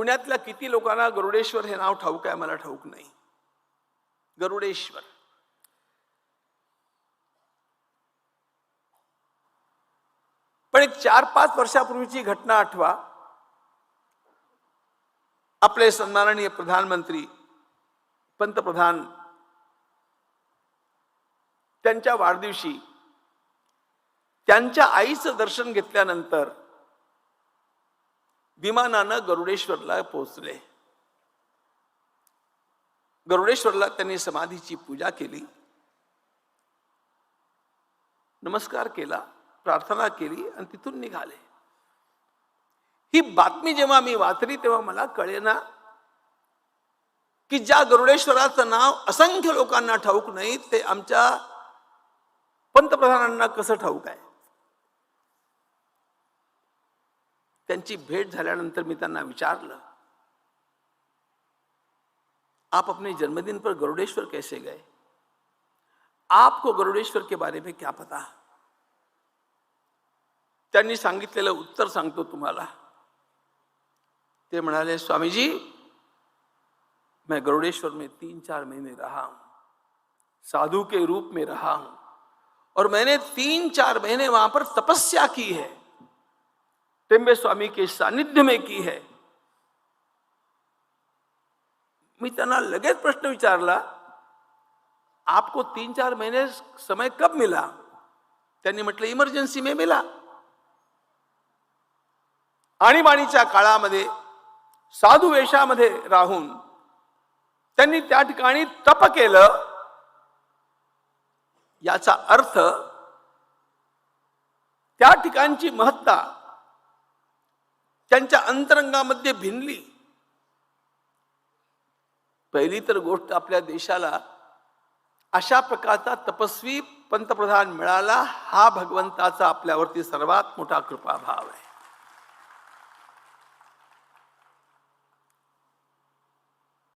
पुण्यातल्या किती लोकांना गरुडेश्वर हे नाव ठाऊक आहे मला ठाऊक नाही. गरुडेश्वर. पण एक चार पाच वर्षापूर्वीची घटना आठवा. आपले सन्माननीय प्रधानमंत्री पंतप्रधान त्यांच्या वाढदिवशी त्यांच्या आईचं दर्शन घेतल्यानंतर विमानानं गरुडेश्वरला पोहोचले. गरुडेश्वरला त्यांनी समाधीची पूजा केली. नमस्कार केला प्रार्थना केली आणि तिथून निघाले. ही बातमी जेव्हा मी वाचली तेव्हा मला कळेना की ज्या गरुडेश्वराचं नाव असंख्य लोकांना ठाऊक नाही ते आमच्या पंतप्रधानांना कसं ठाऊक आहे? त्यांची भेट झाल्यानंतर मी त्यांना विचारलं, आप अपने जन्मदिन पर गरुडेश्वर कैसे गए? आपको गरुडेश्वर के बारे में क्या पता? त्यांनी सांगितलेलं उत्तर सांगतो तुम्हाला. ते म्हणाले, स्वामीजी, मैं गरुड़ेश्वर में तीन चार महीने रहा हूँ, साधु के रूप में रहा हूँ और मैंने तीन चार महीने वहाँ पर तपस्या की है। टेम्बे स्वामी के सानिध्य में की है। मी त्यांना लगेच प्रश्न विचारला आपको तीन चार महीने समय कब मिला? त्यांनी म्हटलं इमर्जन्सी में मिला. आणीबाणीच्या काळामध्ये साधू वेशामध्ये राहून त्यांनी त्या ठिकाणी तप केलं. याचा अर्थ त्या ठिकाणची महत्ता त्यांच्या अंतरंगामध्ये भिनली. पहिली तर गोष्ट आपल्या देशाला अशा प्रकारचा तपस्वी पंतप्रधान मिळाला हा भगवंताचा आपल्यावरती सर्वात मोठा कृपाभाव आहे.